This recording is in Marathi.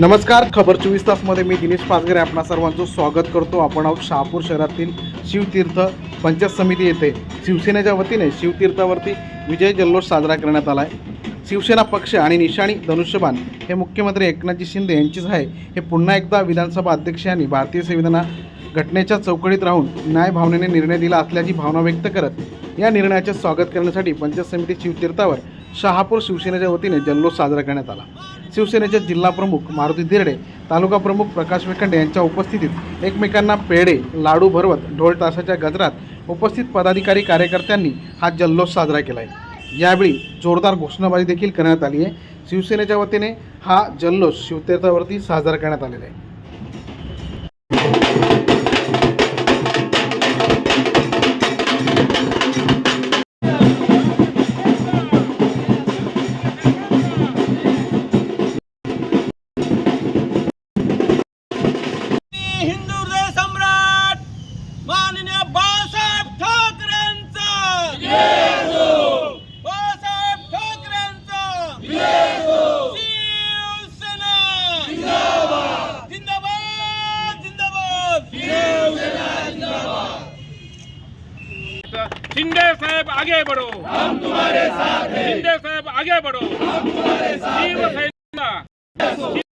नमस्कार खबर चोवीस तासमध्ये मी दिनेश पाचगरे आपणा सर्वांचं स्वागत करतो. आपण आहोत शहापूर शहरातील शिवतीर्थ पंचायत समिती येथे. शिवसेनेच्या वतीने शिवतीर्थावरती विजय जल्लोष साजरा करण्यात आला आहे शिवसेना पक्ष आणि निशाणी धनुष्यबाण हे मुख्यमंत्री एकनाथजी शिंदे यांचीच आहे. हे पुन्हा एकदा विधानसभा अध्यक्ष यांनी भारतीय संविधाना घटनेच्या चौकडीत राहून न्याय भावनेने निर्णय दिला असल्याची भावना व्यक्त करत या निर्णयाचे स्वागत करण्यासाठी पंचायत समिती शिवतीर्थावर शहापूर शिवसेनेच्या वतीने जल्लोष साजरा करण्यात आला. शिवसेनेचे जिल्हा प्रमुख मारुती दिरडे तालुका प्रमुख प्रकाश वेखंडे यांच्या उपस्थितीत एकमेकांना पेढे लाडू भरवत ढोल तासाच्या गजरात उपस्थित पदाधिकारी कार्यकर्त्यांनी हा जल्लोष साजरा केला आहे यावेळी जोरदार घोषणाबाजी देखील करण्यात आली आहे. शिवसेनेच्या वतीने हा जल्लोष शिवतीर्थावरती साजरा करण्यात आलेला आहे. शिंदे साहब आगे बढ़ो हम तुम्हारे साथ हैं शिंदे साहब आगे बढ़ो हम तुम्हारे साथ शिवसेना शिवसेनेचा धनुष्यबाण